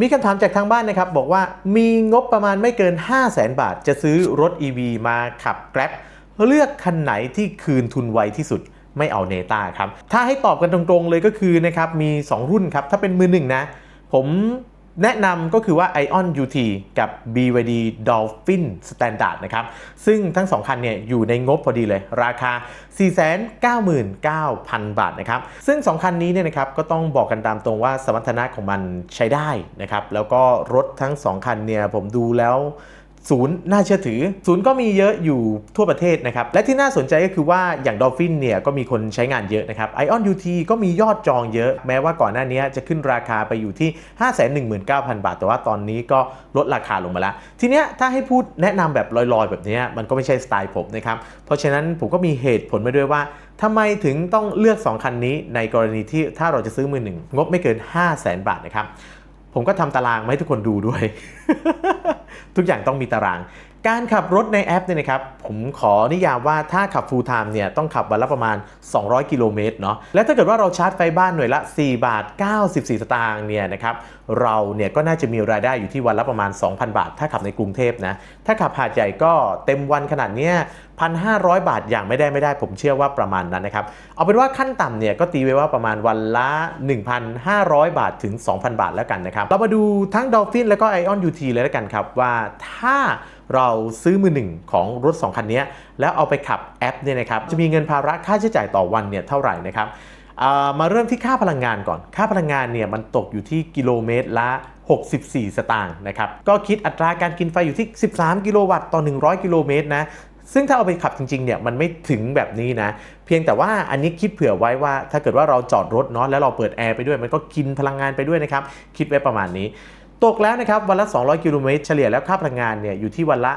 มีคำถามจากทางบ้านนะครับ บอกว่ามีงบประมาณไม่เกิน 5 0 0แสนบาท จะซื้อรถ EV มาขับ Grab เลือกคันไหนที่คืนทุนไวที่สุดไม่เอาเนต้าครับ ถ้าให้ตอบกันตรงๆเลยก็คือนะครับมี 2 รุ่นครับ ถ้าเป็นมือหนึ่งนะ ผม แนะนำก็คือว่า Ion UT กับ BYD Dolphin Standard นะครับ ซึ่งทั้งสองคันเนี่ยอยู่ในงบพอดีเลย ราคา 499,000 บาทนะครับ ซึ่ง2คันนี้เนี่ยนะครับก็ต้องบอกกันตามตรงว่าสมรรถนะของมันใช้ได้นะครับ แล้วก็รถทั้ง2คันเนี่ยผมดูแล้ว ศูนย์น่าเชื่อถือ ศูนย์ก็มีเยอะอยู่ทั่วประเทศนะครับ และที่น่าสนใจก็คือว่าอย่าง Dolphin เนี่ยก็มีคนใช้งานเยอะนะครับ Ion UT ก็มียอดจองเยอะ แม้ว่าก่อนหน้านี้จะขึ้นราคาไปอยู่ที่ 519,000 บาท แต่ว่าตอนนี้ก็ลดราคาลงมาแล้ว ทีเนี้ยถ้าให้พูดแนะนำแบบลอยๆ แบบนี้มันก็ไม่ใช่สไตล์ผมนะครับ เพราะฉะนั้นผมก็มีเหตุผลมาด้วยว่าทำไมถึงต้องเลือก 2 คันนี้ในกรณีที่ถ้าเราจะซื้อมือหนึ่งงบไม่เกิน 5 0 0 0 0 0 บาทนะครับผมก็ทำตารางมาให้ทุกคนดูด้วย ทุกอย่างต้องมีตาราง การขับรถในแอปเนี่ยนะครับผมขอนิยามว่าถ้าขับ full time เนี่ยต้องขับวันละประมาณ 200 กิโลเมตรเนาะและถ้าเกิดว่าเราชาร์จไฟบ้านหน่วยละ 4 บาท 94 สตางค์เนี่ยนะครับเราเนี่ยก็น่าจะมีรายได้อยู่ที่วันละประมาณ 2,000 บาท ถ้าขับในกรุงเทพนะถ้าขับหาดใหญ่ก็เต็มวันขนาดเนี้ย1,500 บาทอย่างไม่ได้ไม่ได้ผมเชื่อว่าประมาณนั้นนะครับ เอาเป็นว่าขั้นต่ำเนี่ยก็ตีไว้ว่าประมาณวันละ 1,500 บาทถึง 2,000 บาทแล้วกันนะครับ เรามาดูทั้ง Dolphin แล้วก็ Ion UT เลยแล้วกันครับว่าถ้าเราซื้อมือหนึ่งของรถ 2 คันนี้แล้วเอาไปขับแอปเนี่ยนะครับจะมีเงินภาระค่าใช้จ่ายต่อวันเนี่ยเท่าไหร่นะครับอ่ามาเริ่มที่ค่าพลังงานก่อน ค่าพลังงานเนี่ยมันตกอยู่ที่กิโลเมตรละ 64 สตางค์นะครับ ก็คิดอัตราการกินไฟอยู่ที่ 13 กิโลวัตต์ต่อ 100 กิโลเมตรนะ ซึ่งถ้าเอาไปขับจริงๆเนี่ยมันไม่ถึงแบบนี้นะ เพียงแต่ว่าอันนี้คิดเผื่อไว้ว่าถ้าเกิดว่าเราจอดรถเนาะแล้วเราเปิดแอร์ไปด้วยมันก็กินพลังงานไปด้วยนะครับ คิดไว้ประมาณนี้ ตกแล้วนะครับวันละ 200 กิโลเมตรเฉลี่ยแล้วค่าพลังงานเนี่ยอยู่ที่วันละ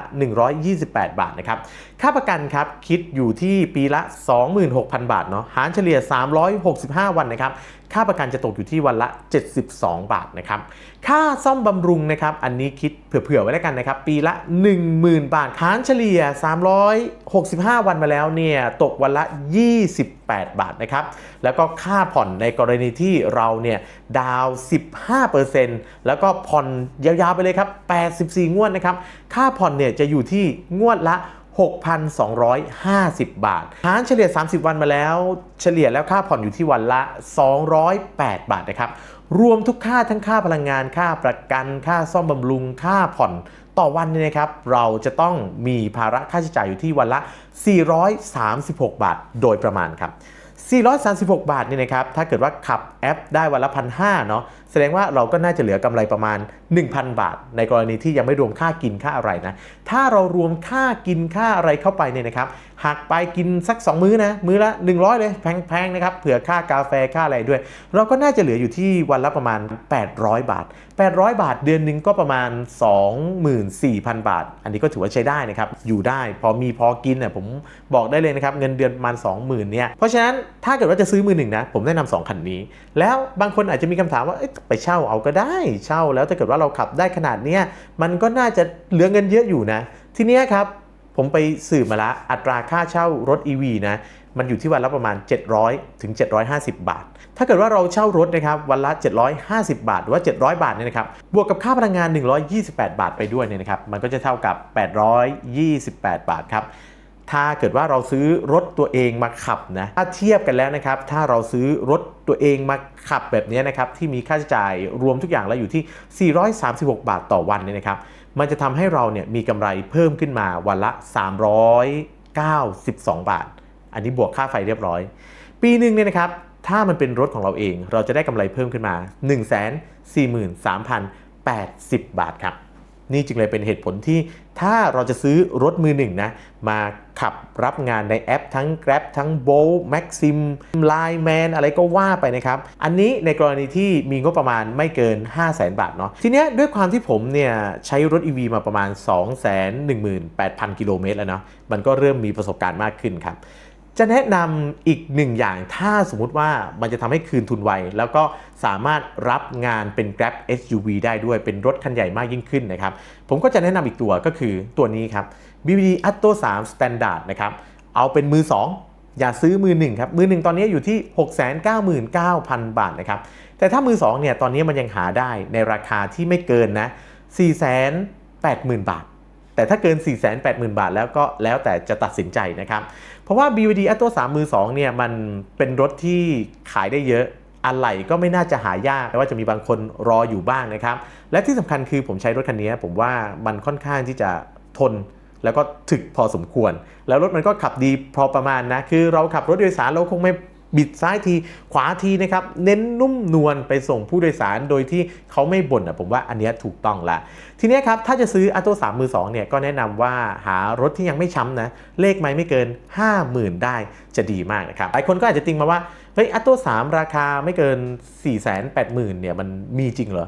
128 บาทนะครับค่าประกันครับคิดอยู่ที่ปีละ 26,000 บาทเนาะหารเฉลี่ย 365 วันนะครับค่าประกันจะตกอยู่ที่วันละ 72 บาทนะครับ ค่าซ่อมบำรุงนะครับ อันนี้คิดเผื่อๆไว้แล้วกันนะครับ ปีละ 10,000 บาทหารเฉลี่ย 365 วันมาแล้วเนี่ย ตกวันละ 28 บาทนะครับ แล้วก็ค่าผ่อนในกรณีที่เราเนี่ยดาวน์15%แล้วก็ผ่อนยาวๆไปเลยครับ 84 งวดนะครับ ค่าผ่อนเนี่ยจะอยู่ที่งวดละ 6,250 บาท หารเฉลี่ย 30 วันมาแล้ว เฉลี่ยแล้วค่าผ่อนอยู่ที่วันละ 208 บาทนะครับ รวมทุกค่าทั้งค่าพลังงาน ค่าประกัน ค่าซ่อมบำรุง ค่าผ่อนต่อวันเนี่ยนะครับ เราจะต้องมีภาระค่าใช้จ่ายอยู่ที่วันละ 436 บาท โดยประมาณครับ 436 บาทเนี่ยนะครับ ถ้าเกิดว่าขับแอปได้วันละพันห้าเนาะแสดงว่าเราก็น่าจะเหลือกำไรประมาณ 1,000 บาท ในกรณีที่ยังไม่รวมค่ากินค่าอะไรนะ ถ้าเรารวมค่ากินค่าอะไรเข้าไปเนี่ยนะครับหักไปกินสัก 2 มื้อนะ มื้อละ 100 เลย แพงๆนะครับเผื่อค่ากาแฟค่าอะไรด้วย เราก็น่าจะเหลืออยู่ที่วันละประมาณ 800 บาท 800 บาทเดือนหนึ่งก็ประมาณ 24,000 บาท อันนี้ก็ถือว่าใช้ได้นะครับ อยู่ได้พอมีพอกินเนี่ยผมบอกได้เลยนะครับ เงินเดือนประมาณ 20,000เนี่ยเพราะฉะนั้นถ้าเกิดว่าจะซื้อมือหนึ่งนะ ผมแนะนำสองคันนี้ แล้วบางคนอาจจะมีคำถามว่าไปเช่าเอาก็ได้เช่า แล้วถ้าเกิดว่าเราขับได้ขนาดเนี้ยมันก็น่าจะเหลือเงินเยอะอยู่นะ ทีเนี้ยครับผมไปสืบมาละอัตราค่าเช่ารถ EV นะมันอยู่ที่วันละประมาณ 700 ถึง 750 บาท ถ้าเกิดว่าเราเช่ารถนะครับวันละ 750 บาท หรือว่า 700 บาทเนี่ยนะครับบวกกับค่าพลังงาน 128 บาทไปด้วยเนี่ยนะครับมันก็จะเท่ากับ 828 บาทครับ ถ้าเกิดว่าเราซื้อรถตัวเองมาขับนะถ้าเทียบกันแล้วนะครับ ถ้าเราซื้อรถตัวเองมาขับแบบนี้นะครับ ที่มีค่าใช้จ่ายรวมทุกอย่างแล้วอยู่ที่ 436 บาทต่อวันเนี่ยนะครับ มันจะทำให้เราเนี่ยมีกำไรเพิ่มขึ้นมาวันละ 392 บาท อันนี้บวกค่าไฟเรียบร้อย ปีหนึ่งเนี่ยนะครับ ถ้ามันเป็นรถของเราเอง เราจะได้กำไรเพิ่มขึ้นมา 143,080 บาทครับ นี่จึงเลยเป็นเหตุผลที่ถ้าเราจะซื้อรถมือหนึ่งนะ มาขับรับงานในแอปทั้ง Grab ทั้ง Bolt Maxim Line Man อะไรก็ว่าไปนะครับ อันนี้ในกรณีที่มีงบประมาณไม่เกิน 5 0 0แสนบาทเนาะทีเนี้ยด้วยความที่ผมเนี่ยใช้รถ EV มาประมาณ 218,000 กิโลเมตรแล้วเนาะมันก็เริ่มมีประสบการณ์มากขึ้นครับ จะแนะนำอีกหนึ่งอย่างถ้าสมมุติว่ามันจะทำให้คืนทุนไว แล้วก็สามารถรับงานเป็น Grab SUV ได้ด้วยเป็นรถคันใหญ่มากยิ่งขึ้นนะครับ ผมก็จะแนะนำอีกตัวก็คือตัวนี้ครับ BBD Atto 3 Standard นะครับ เอาเป็นมือ 2 อย่าซื้อมือ1ครับ มือ 1 ตอนนี้อยู่ที่ 699,000 บาทนะครับ แต่ถ้ามือ2เนี่ยตอนนี้มันยังหาได้ในราคาที่ไม่เกินนะ 480,000 บาท แต่ถ้าเกิน 480,000 บาทแล้วก็แล้วแต่จะตัดสินใจนะครับ เพราะว่า BYD Atto 3มือ2เนี่ยมันเป็นรถที่ขายได้เยอะอะไหล่ก็ไม่น่าจะหายากแต่ว่าจะมีบางคนรออยู่บ้างนะครับ และที่สำคัญคือผมใช้รถคันนี้ ผมว่ามันค่อนข้างที่จะทนแล้วก็ถึกพอสมควร แล้วรถมันก็ขับดีพอประมาณนะ คือเราขับรถโดยสารเราคงไม่ บิดซ้ายทีขวาทีนะครับเน้นนุ่มนวลไปส่งผู้โดยสารโดยที่เขาไม่บ่นอะผมว่าอันเนี้ยถูกต้องละ ทีนี้ครับถ้าจะซื้ออัตโตสามมือสองเนี่ยก็แนะนำว่าหารถที่ยังไม่ช้ำนะ เลขไม่ไม่เกิน 50,000 ได้จะดีมากนะครับหลายคนก็อาจจะติงมาว่าเฮ้ยอัตโตสามราคาไม่เกิน 480,000เนี่ยมันมีจริงเหรอ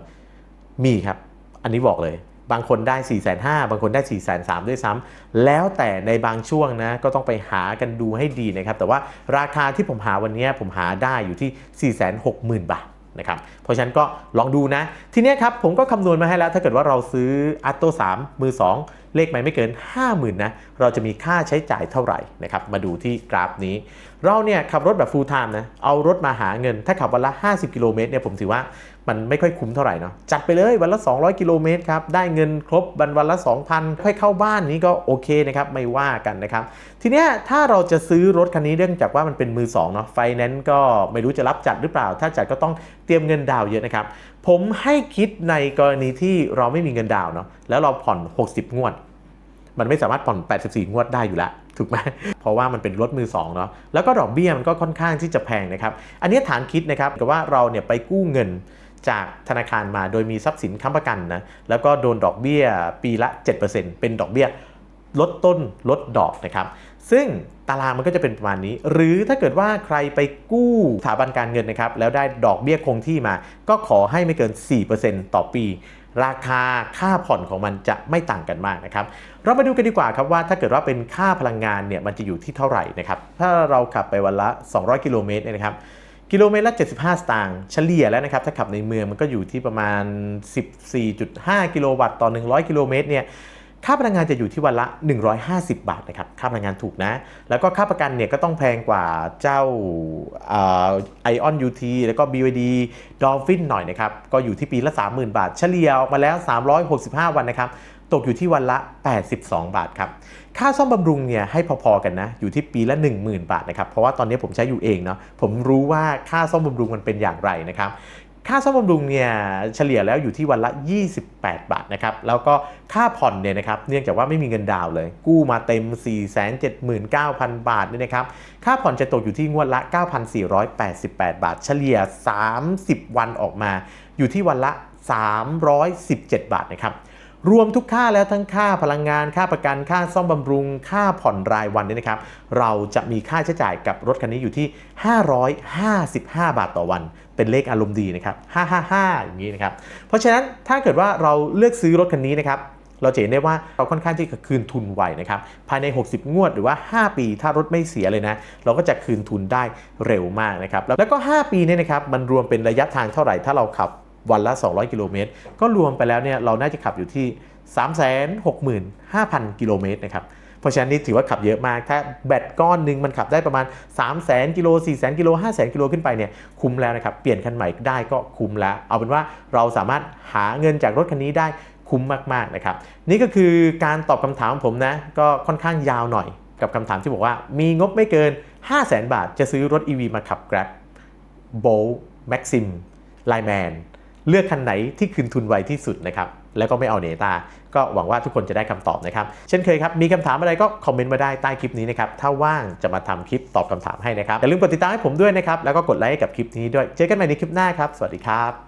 มีครับ อันนี้บอกเลย บางคนได้ 4 5 0 0 0บางคนได้ 4 3 0 0 0ด้วยซ้ำแล้วแต่ในบางช่วงนะก็ต้องไปหากันดูให้ดีนะครับ แต่ว่าราคาที่ผมหาวันนี้ผมหาได้อยู่ที่ 460,000 บาทนะครับเพราะฉะนั้นก็ลองดูนะ ทีนี้ครับผมก็คำนวณมาให้แล้ว ถ้าเกิดว่าเราซื้ออัตโต3มือ 2 เลขไม่ไม่เกิน 50,000นะเราจะมีค่าใช้จ่ายเท่าไหร่นะครับมาดูที่กราฟนี้เราเนี่ยขับรถแบบ full time นะ เอารถมาหาเงิน ถ้าขับวันละ 50 กิโลเมตรเนี่ยผมถือว่ามันไม่ค่อยคุ้มเท่าไหร่เนาะ จัดไปเลยวันละ 200 กิโลเมตรครับ ได้เงินครบวันวันละ 2,000 ค่อยเข้าบ้านนี้ก็โอเคนะครับ ไม่ว่ากันนะครับ ทีเนี้ยถ้าเราจะซื้อรถคันนี้เนื่องจากว่ามันเป็นมือ2เนาะ ไฟแนนซ์ก็ไม่รู้จะรับจัดหรือเปล่า ถ้าจัดก็ต้องเตรียมเงินดาวเยอะนะครับ ผมให้คิดในกรณีที่เราไม่มีเงินดาวเนาะ แล้วเราผ่อน 60 งวด มันไม่สามารถผ่อน 84 งวดได้อยู่แล้วถูกไหมเพราะว่ามันเป็นรถมือ2เนาะแล้วก็ดอกเบี้ยมันก็ค่อนข้างที่จะแพงนะครับ อันนี้ฐานคิดนะครับกับว่าเราเนี่ยไปกู้เงินจากธนาคารมาโดยมีทรัพย์สินค้ำประกันนะแล้วก็โดนดอกเบี้ยปีละ 7%เป็นดอกเบี้ยลดต้นลดดอกนะครับ ซึ่งตารางมันก็จะเป็นประมาณนี้ หรือถ้าเกิดว่าใครไปกู้สถาบันการเงินนะครับ แล้วได้ดอกเบี้ยคงที่มา ก็ขอให้ไม่เกิน 4%ต่อปี ราคาค่าผ่อนของมันจะไม่ต่างกันมากนะครับ เรามาดูกันดีกว่าครับว่าถ้าเกิดว่าเป็นค่าพลังงานเนี่ยมันจะอยู่ที่เท่าไหร่นะครับถ้าเราขับไปวันละ 200 กิโลเมตรเนี่ยนะครับกิโลเมตรละ 75 สตางค์เฉลี่ยแล้วนะครับ ถ้าขับในเมืองมันก็อยู่ที่ประมาณ 14.5 กิโลวัตต์ต่อ 100 กิโลเมตรเนี่ย ค่าพลังงานจะอยู่ที่วันละ 150 บาทนะครับ ค่าพลังงานถูกนะ แล้วก็ค่าประกันเนี่ยก็ต้องแพงกว่าเจ้าไอออนยูทีแล้วก็ BYD Dolphin หน่อยนะครับ ก็อยู่ที่ปีละ 30,000 บาท เฉลี่ยออกมาแล้ว 365 วันนะครับ ตกอยู่ที่วันละ 82 บาทครับ ค่าซ่อมบำรุงเนี่ยให้พอๆกันนะ อยู่ที่ปีละ 10,000 บาทนะครับ เพราะว่าตอนนี้ผมใช้อยู่เองเนาะ ผมรู้ว่าค่าซ่อมบำรุงมันเป็นอย่างไรนะครับ ค่าซ่อมบำรุงเนี่ยเฉลี่ยแล้วอยู่ที่วันละ 28 บาทนะครับ แล้วก็ค่าผ่อนเนี่ยนะครับเนื่องจากว่าไม่มีเงินดาวน์เลย กู้มาเต็ม 479,000 บาทเนี่ยนะครับ ค่าผ่อนจะตกอยู่ที่งวดละ 9,488 บาท เฉลี่ย 30 วันออกมา อยู่ที่วันละ 317 บาทนะครับ รวมทุกค่าแล้วทั้งค่าพลังงาน ค่าประกันค่าซ่อมบำรุง ค่าผ่อนรายวันเนี่ยนะครับ เราจะมีค่าใช้จ่ายกับรถคันนี้อยู่ที่ 555 บาทต่อวัน เป็นเลขอารมณ์ดีนะครับ 555 อย่างนี้นะครับ เพราะฉะนั้นถ้าเกิดว่าเราเลือกซื้อรถคันนี้นะครับเราจะเห็นได้ว่าเราค่อนข้างที่จะคืนทุนไวนะครับ ภายใน 60 งวดหรือว่า 5 ปี ถ้ารถไม่เสียเลยนะ เราก็จะคืนทุนได้เร็วมากนะครับ แล้วก็ 5 ปีเนี่ยนะครับ มันรวมเป็นระยะทางเท่าไหร่ ถ้าเราขับ วันละ 200 กิโลเมตร ก็รวมไปแล้วเนี่ยเราน่าจะขับอยู่ที่ 365,000 กิโลเมตรนะครับ เพราะฉะนั้นนี่ถือว่าขับเยอะมาก ถ้าแบตก้อนหนึ่งมันขับได้ประมาณ 3 0 0 0 0 0 กิโล 4 0 0 0 0กิโล5 0 0 0 0 กิโลขึ้นไปเนี่ยคุ้มแล้วนะครับ เปลี่ยนคันใหม่ได้ก็คุ้มแล้ว เอาเป็นว่าเราสามารถหาเงินจากรถคันนี้ได้คุ้มมากๆนะครับ นี่ก็คือการตอบคำถามของผมนะ ก็ค่อนข้างยาวหน่อยกับคำถามที่บอกว่ามีงบไม่เกิน 5 0 0 0 0 0บาท จะซื้อรถ EV มาขับ Grab Bolt Maxim Lineman เลือกคันไหนที่คืนทุนไวที่สุดนะครับแล้วก็ไม่เอาเนต้าก็หวังว่าทุกคนจะได้คำตอบนะครับ เช่นเคยครับ มีคำถามอะไรก็คอมเมนต์มาได้ใต้คลิปนี้นะครับ ถ้าว่างจะมาทำคลิปตอบคำถามให้นะครับ อย่าลืมกดติดตามให้ผมด้วยนะครับ แล้วก็กดไลค์ให้กับคลิปนี้ด้วย เจอกันใหม่ในคลิปหน้าครับ สวัสดีครับ